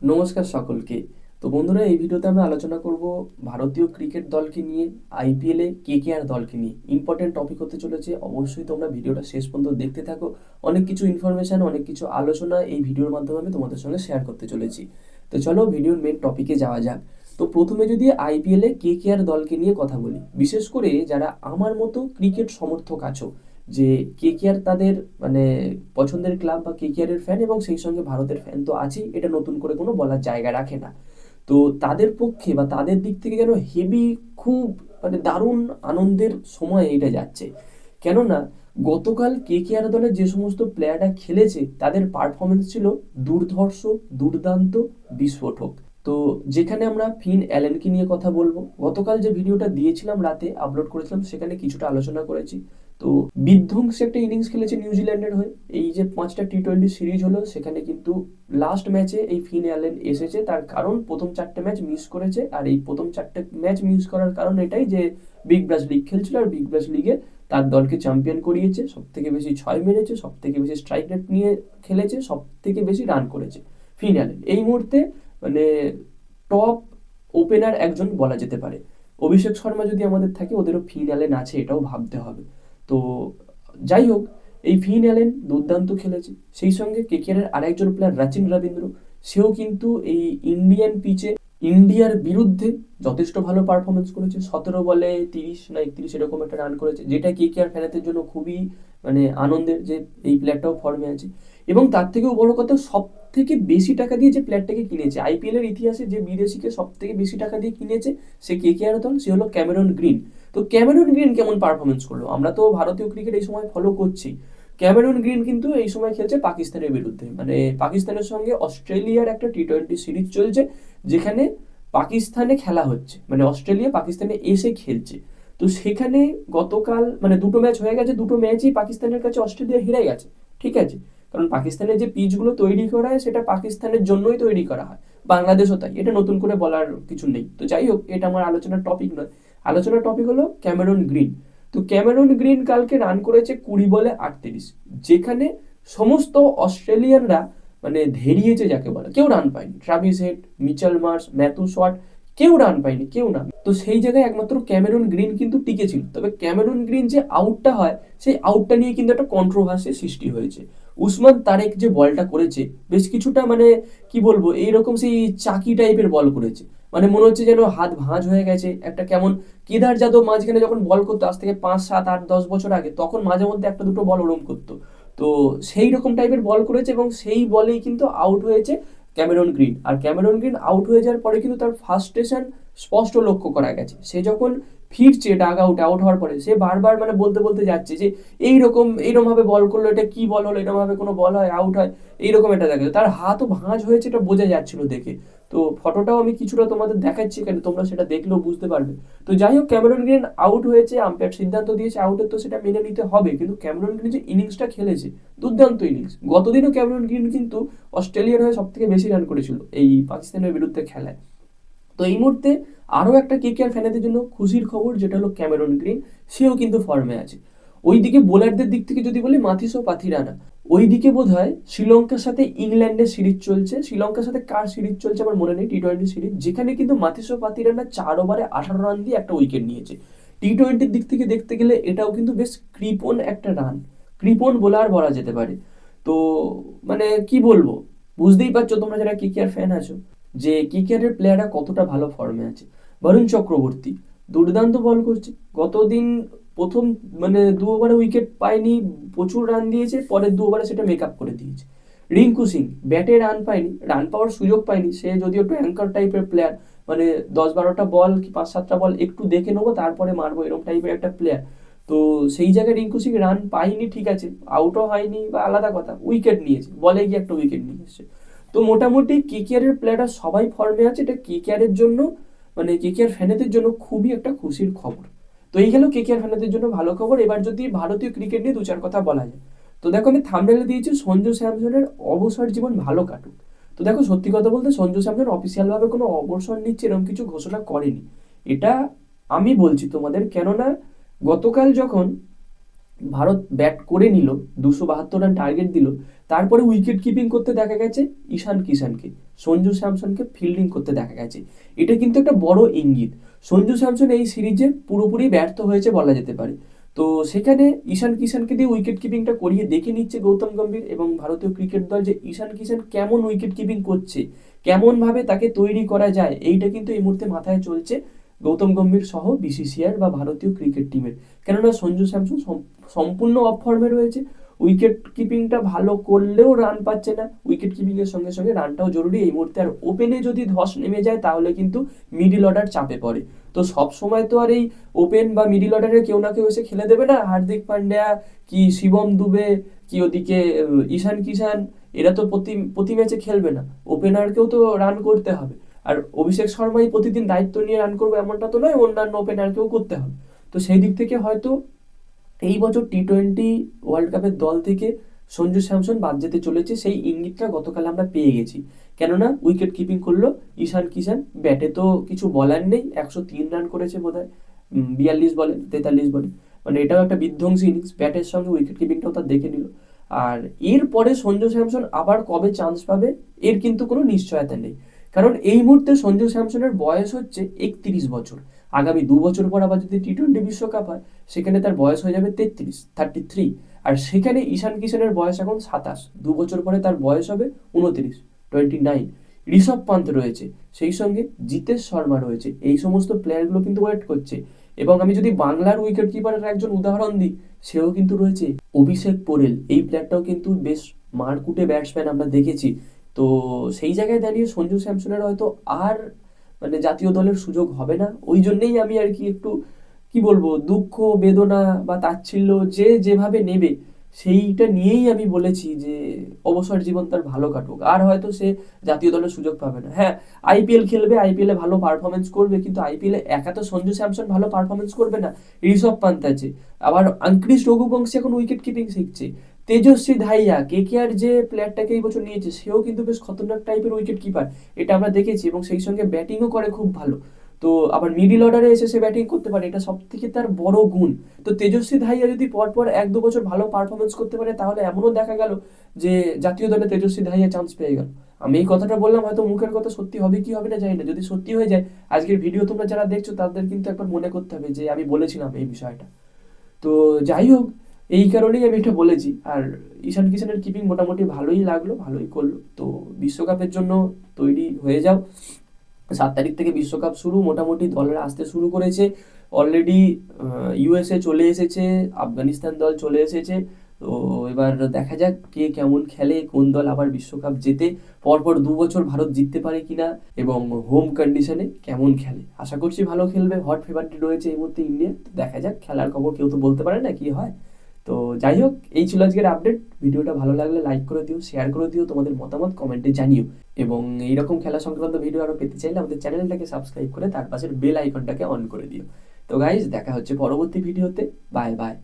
নমস্কার সকলকে। তো বন্ধুরা, এই ভিডিওতে আমরা আলোচনা করব ভারতীয় ক্রিকেট দলকে নিয়ে আইপিএলে কে কে আর দলকে নিয়ে। ইম্পর্টেন্ট টপিক হতে চলেছে, অবশ্যই তোমরা ভিডিওটা শেষ পর্যন্ত দেখতে থাকো। অনেক কিছু ইনফরমেশন অনেক কিছু আলোচনা এই ভিডিওর মাধ্যমে আমি তোমাদের সঙ্গে শেয়ার করতে চলেছি। তো চলো ভিডিওর মেন টপিকে যাওয়া যাক। তো প্রথমে যদি আইপিএলে কে কে আর দলকে নিয়ে কথা বলি, বিশেষ করে যারা আমার মতো ক্রিকেট সমর্থক আছো যে কে কে আর তাদের মানে পছন্দের ক্লাব বা কে কে আর এর ফ্যান এবং সেই সঙ্গে ভারতের ফ্যান তো আছেই, এটা নতুন করে কোনো বলার জায়গা রাখে না। তো তাদের পক্ষে বা তাদের দিক থেকে যেন হেভি খুব মানে দারুণ আনন্দের সময় এটা যাচ্ছে। কেননা, গতকাল কে কে আর দলের যে সমস্ত প্লেয়াররা খেলেছে, তাদের পারফরমেন্স ছিল দুর্ধর্ষ, দুর্দান্ত বিস্ফোটক তো যেখানে আমরা ফিন অ্যালেনকে নিয়ে কথা বলব, গতকাল যে ভিডিওটা দিয়েছিলাম রাতে আপলোড করেছিলাম, সেখানে কিছুটা আলোচনা করেছি। তো বিধ্বংসী একটা ইনিংস খেলেছে নিউজিল্যান্ডের হয়ে। এই যে পাঁচটা টি টোয়েন্টি সিরিজ হলো, সেখানে কিন্তু লাস্ট ম্যাচে এই ফিন অ্যালেন এসেছে। তার কারণ প্রথম চারটে ম্যাচ মিস করেছে। আর এই প্রথম চারটে ম্যাচ মিস করার কারণ এটাই যে বিগ ব্রাস লিগ খেলছিল আর বিগ ব্রাস লিগে তার দলকে চ্যাম্পিয়ন করিয়েছে। সব থেকে বেশি ছয় মেরেছে সব থেকে বেশি স্ট্রাইক রেট নিয়ে খেলেছে সব থেকে বেশি রান করেছে ফিন অ্যালেন এই মুহূর্তে মানে টপ ওপেনার একজন বলা যেতে পারে। অভিষেক শর্মা যদি আমাদের থাকে, ওদেরও ফিন অ্যালেন আছে, এটাও ভাবতে হবে। তো যাই হোক, এই ফিন অ্যালেন দুর্দান্ত খেলেছে। সেই সঙ্গে কেকেআরের আরেকজন প্লেয়ার রাচিন রবীন্দ্র সেও কিন্তু এই ইন্ডিয়ান পিচে ইন্ডিয়ার বিরুদ্ধে যথেষ্ট ভালো পারফরমেন্স করেছে। সতেরো বলে তিরিশ না একত্রিশ এরকম একটা রান করেছে, যেটা কে কে আর ফ্যানাতের জন্য খুবই মানে আনন্দের যে এই প্লেয়ারটাও ফর্মে আছে। এবং তার থেকেও বড় কথা সব থেকে বেশি টাকা দিয়ে যে প্লেয়ারটাকে কিনেছে আইপিএল এর ইতিহাসে যে বিদেশিকে সব থেকে বেশি টাকা দিয়ে কিনেছে সে কে কে আর দল, সে হলো ক্যামেরন গ্রিন। তো ক্যামেরন গ্রিন কেমন পারফরমেন্স করল? আমরা তো ভারতীয় ক্রিকেট এই সময় ফলো করছি। ক্যামেরন গ্রিন কিন্তু এই সময় খেলছে পাকিস্তানের বিরুদ্ধে। মানে পাকিস্তানের সঙ্গে অস্ট্রেলিয়ার একটা টি টোয়েন্টি সিরিজ চলছে, যেখানে পাকিস্তানে খেলা হচ্ছে। মানে অস্ট্রেলিয়া পাকিস্তানে এসে খেলছে। তো সেখানে গতকাল মানে দুটো ম্যাচ হয়ে গেছে, দুটো ম্যাচই পাকিস্তানের কাছে অস্ট্রেলিয়া হেরে গেছে। ঠিক আছে? কারণ পাকিস্তানের যে পিচগুলো তৈরি করা হয়, সেটা পাকিস্তানের জন্যই তৈরি করা হয়। বাংলাদেশও তাই। এটা নতুন করে বলার কিছু নেই। তো যাই হোক, এটা আমার আলোচনার টপিক নয়। আলোচনার টপিক হলো ক্যামেরন গ্রিন। তো ক্যামেরন গ্রিন কালকে রান করেছে কুড়ি বলে আটত্রিশ, যেখানে সমস্ত অস্ট্রেলিয়ানরা মানে ধেরিয়েছে যাকে বলে। কেউ রান পায়নি। Travis Head Mitchell Marsh Matthew Short কেউ রান পায়নি, কেউ না তো সেই জায়গায় একমাত্র ক্যামেরন গ্রিন কিন্তু টিকে ছিল। তবে ক্যামেরন গ্রিন যে আউটটা হয়, সেই আউটটা নিয়ে কিন্তু একটা কন্ট্রোভার্সি সৃষ্টি হয়েছে। উসমান তারেক যে বলটা করেছে, বেশ কিছুটা মানে কি বলব, এইরকম সেই চাকি টাইপের বল করেছে। মানে মনে হচ্ছে যেন হাত ভাঁজ হয়ে গেছে। একটা কেমন কেদার যাদব মাঝখানে যখন বল করতো, আজ থেকে পাঁচ, সাত, আট, দশ বছর আগে, তখন মাঝে মধ্যে একটা দুটো বল ওরম করতো। তো সেই রকম টাইপের বল করেছে এবং সেই বলেই কিন্তু আউট হয়েছে ক্যামেরন গ্রিন। আর ক্যামেরন গ্রিন আউট হয়ে যাওয়ার পরে কিন্তু তার ফার্স্টেশন স্পষ্ট লক্ষ্য করা গেছে। সে যখন ফিরছে ডাগ আউট আউট হওয়ার পরে, সে বারবার মানে বলতে বলতে যাচ্ছে যে এইরকম এইরকম ভাবে বল করল, এটা কি বল হলো? এরকম ভাবে কোনো বল হয় আউট হয়? এইরকম এটা দেখা তার হাতও ভাঁজ হয়েছে এটা বোঝা যাচ্ছিল দেখে। তো ফটোটাও আমি কিছুটা তোমাদের দেখাচ্ছি কেন? তোমরা সেটা দেখলেও বুঝতে পারবে। তো যাই হোক ক্যামেরন গ্রিন আউট হয়েছে আম্পায়ার সিদ্ধান্ত দিয়েছে আউটের তো সেটা মেনে নিতে হবে। কিন্তু ক্যামেরন গ্রিন যে ইনিংসটা খেলেছে, দুর্দান্ত ইনিংস গতদিনও ক্যামেরন গ্রিন কিন্তু অস্ট্রেলিয়ার হয়ে সব থেকে বেশি রান করেছিল এই পাকিস্তানের বিরুদ্ধে খেলায়। তো এই মুহূর্তে আরও একটা কে কে আর ফ্যানেদের জন্য খুশির খবর, যেটা হলো ক্যামেরন গ্রিন সেও কিন্তু ফর্মে আছে। ওইদিকে বোলারদের দিক থেকে যদি বলি মাথিসো পাথিরানা। ওইদিকে বোধ হয় শ্রীলঙ্কার সাথে ইংল্যান্ডের সিরিজ চলছে। শ্রীলঙ্কার সাথে কার সিরিজ চলছে আমার মনে নেই টি টোয়েন্টি সিরিজ। যেখানে কিন্তু মাথিসো পাথিরানা চার ওভারে আঠারো রান দিয়ে একটা উইকেট নিয়েছে। টি টোয়েন্টির দিক থেকে দেখতে গেলে এটাও কিন্তু বেশ কৃপণ একটা রান। কৃপণ বোলার বলা যেতে পারে। তো মানে কি বলব? বুঝতেই পারছ তোমরা যারা কিকিয়ার ফ্যান আছো যে কিকিয়ারের প্লেয়াররা কতটা ভালো ফর্মে আছে। বরুণ চক্রবর্তী দুর্দান্ত বল করছে। গতদিন প্রথম মানে দু ওভারে উইকেট পায়নি, প্রচুর রান দিয়েছে, পরের দু ওভারে সেটা মেক আপ করে দিয়েছে। রিঙ্কু সিং, ব্যাটে রান পায়নি রান পাওয়ার সুযোগ পায়নি, সে যদিও একটু অ্যাঙ্কার টাইপের প্লেয়ার মানে দশ বারোটা বল কি পাঁচ সাতটা বল একটু দেখে নেব, তারপরে মারবো, এরকম টাইপের একটা প্লেয়ার তো সেই জায়গায় রিঙ্কু সিং রান পায়নি, ঠিক আছে আউটও হয়নি বা আলাদা কথা উইকেট নিয়েছে, বলে গিয়ে একটা উইকেট নিয়ে এসছে। তো মোটামুটি কেকেআরের প্লেয়াররা সবাই ফর্মে আছে, এটা কেকেআরের জন্য মানে কেকেআর ফ্যানেদের জন্য খুবই একটা খুশির খবর। তো এই গেল কে কেকেআর ফ্যানেদের জন্য ভালো খবর। এবার যদি ভারতীয় ক্রিকেট নিয়ে দু চার কথা বলা যায়, তো দেখো আমি থামনেলে দিয়েছি, সঞ্জু স্যামসনের অবসর জীবন ভালো কাটুক। তো দেখো সত্যি কথা বলতে সঞ্জু স্যামসন অফিসিয়ালভাবে কোনো অবসর নিচ্ছে, এরকম কিছু ঘোষণা করেনি। এটা আমি বলছি তোমাদের, কেননা গতকাল যখন ভারত ব্যাট করে নিল, দুশো বাহাত্তর রান টার্গেট দিল, তারপরে উইকেট কিপিং করতে দেখা গেছে ঈশান কিষানকে, সঞ্জু স্যামসনকে ফিল্ডিং করতে দেখা গেছে। এটা কিন্তু একটা বড় ইঙ্গিত। সঞ্জু স্যামসন এই সিরিজে পুরোপুরি ব্যর্থ হয়েছে বলা যেতে পারে। তো সেখানে ঈশান কিষানকে দিয়ে উইকেট কিপিংটা করিয়ে দেখে নিচ্ছে গৌতম গম্ভীর এবং ভারতীয় ক্রিকেট দল যে ঈশান কিষান কেমন উইকেট কিপিং করছে, কেমনভাবে তাকে তৈরি করা যায়, এইটা কিন্তু এই মুহূর্তে মাথায় চলছে। গৌতম গম্ভীর সহ বিসিসিআর বা ভারতীয় ক্রিকেট টিমের কেননা সঞ্জু স্যামসন সম- সম্পূর্ণ অফ ফর্মে রয়েছে। উইকেট কিপিংটা ভালো করলেও রান পাচ্ছে না। উইকেট কিপিং এর সঙ্গে সঙ্গে রানটাও জরুরি। এই মুহূর্তে আর ওপেনে যদি ধস নেমে যায়, তাহলে কিন্তু মিডিল অর্ডার চাপে পড়ে। তো সব সময় তো আর এই ওপেন বা মিডিল অর্ডারে কেউ না কেউ এসে খেলে দেবে না। হার্দিক পান্ডিয়া, কি শিবম দুবে, কি ওদিকে ঈশান কিষান, এরা তো প্রতি প্রতি ম্যাচে খেলবে না। ওপেনারকেও তো রান করতে হবে। আর অভিষেক শর্মাই প্রতিদিন দায়িত্ব নিয়ে রান করবে এমনটা তো নয়, অন্যান্য ওপেনারকেও করতে হবে। তো সেই দিক থেকে হয়তো এই বছর টি টোয়েন্টি ওয়ার্ল্ড কাপের দল থেকে সঞ্জু স্যামসন বাদ যেতে চলেছে, সেই ইঙ্গিতটা গতকাল আমরা পেয়ে গেছি। কেননা উইকেট কিপিং করল ঈশান কিষান, ব্যাটে তো কিছু বলার নেই, একশো তিন রান করেছে বোধ হয় বিয়াল্লিশ বলে, তেতাল্লিশ বলে। মানে এটাও একটা বিধ্বংসী ইনিংস ব্যাটের সঙ্গে উইকেট কিপিংটাও তার দেখে নিল। আর এরপরে সঞ্জু স্যামসন আবার কবে চান্স পাবে, এর কিন্তু কোনো নিশ্চয়তা নেই। কারণ এই মুহূর্তে সঞ্জু স্যামসনের বয়স হচ্ছে একত্রিশ বছর। আগামী দু বছর পর আবার যদি টি টোয়েন্টি বিশ্বকাপ হয়, সেখানে তার বয়স হয়ে যাবে তেত্রিশ থার্টি থ্রি আর সেখানে ঈশান কিষানের বয়স এখন সাতাশ। দু বছর পরে তার বয়স হবে উনত্রিশ টোয়েন্টি নাইন ঋষভ পান্ত রয়েছে, সেই সঙ্গে জিতেশ শর্মা রয়েছে। এই সমস্ত প্লেয়ারগুলো কিন্তু ওয়েট করছে। এবং আমি যদি বাংলার উইকেট কিপারের একজন উদাহরণ দিই, সেও কিন্তু রয়েছে অভিষেক পোরেল। এই প্লেয়ারটাও কিন্তু বেশ মারকুটে ব্যাটসম্যান আমরা দেখেছি। তো সেই জায়গায় দাঁড়িয়ে সঞ্জু স্যামসনের হয়তো আর মানে জাতীয় দলের সুযোগ হবে না। ওই জন্যেই আমি আর কি একটু, কি বলব, দুঃখ, বেদনা বা তাচ্ছিল্য যে যেভাবে নেবে, সেইটা নিয়েই আমি বলেছি যে অবসর জীবন তার ভালো কাটুক। আর হয়তো সে জাতীয় দলের সুযোগ পাবে না। হ্যাঁ আইপিএল খেলবে আইপিএলে ভালো পারফরমেন্স করবে, কিন্তু আইপিএলে একা তো সঞ্জু স্যামসন ভালো পারফরমেন্স করবে না। ঋষভ পান্ত আছে। আবার আঙ্ক্রিস রঘুবংশী এখন উইকেট কিপিং শিখছে। তেজস্বী ধাইয়া কে কে আর যে প্লেয়ারটাকে এই বছর নিয়েছে, সেও কিন্তু বেশ খতরনাক টাইপের উইকেট কিপার এটা আমরা দেখেছি এবং সেই সঙ্গে ব্যাটিংও করে খুব ভালো। তো আবার মিডিল অর্ডারে এসে সে ব্যাটিং করতে পারে, এটা সব থেকে তার বড় গুণ। তো তেজস্বী ধাইয়া যদি পরপর এক দু বছর ভালো পারফরমেন্স করতে পারে, তাহলে এমনও দেখা গেল যে জাতীয় দলে তেজস্বী ধাইয়া চান্স পেয়ে গেল। আমি এই কথাটা বললাম, হয়তো মুখের কথা সত্যি হবে কি হবে না জানি না। যদি সত্যি হয়ে যায়, আজকের ভিডিও তোমরা যারা দেখছ, তাদের কিন্তু একবার মনে করতে হবে যে আমি বলেছিলাম এই বিষয়টা। তো যাই হোক এই কারণেই আমি এটা বলেছি। আর ঈশান কিষানের কিপিং মোটামুটি ভালোই লাগল, ভালোই করল। তো বিশ্বকাপের জন্য তৈরি হয়ে যাও। সাত তারিখ থেকে বিশ্বকাপ শুরু, মোটামুটি দলরা আসতে শুরু করেছে। অলরেডি ইউএসএ চলে এসেছে, আফগানিস্তান দল চলে এসেছে। তো এবার দেখা যাক কে কেমন খেলে, কোন দল আবার বিশ্বকাপ জেতে। পরপর দু বছর ভারত জিততে পারে কিনা এবং হোম কন্ডিশনে কেমন খেলে। আশা করছি ভালো খেলবে। হট ফেভারিট রয়েছে এই মুহূর্তে ইন্ডিয়া দেখা যাক, খেলার খবর কেউ তো বলতে পারে না কি হয়। তো যাই হোক, এই ছিল আজকের আপডেট ভিডিওটা ভালো লাগলে লাইক করে দিও শেয়ার করে দিও, তোমাদের মতামত কমেন্টে জানিও। এবং এইরকম খেলা সংক্রান্ত ভিডিও আরও পেতে চাইলে আমাদের চ্যানেলটাকে সাবস্ক্রাইব করে তার পাশের বেল আইকনটাকে অন করে দিও। তো গাইজ দেখা হচ্ছে পরবর্তী ভিডিওতে বাই বাই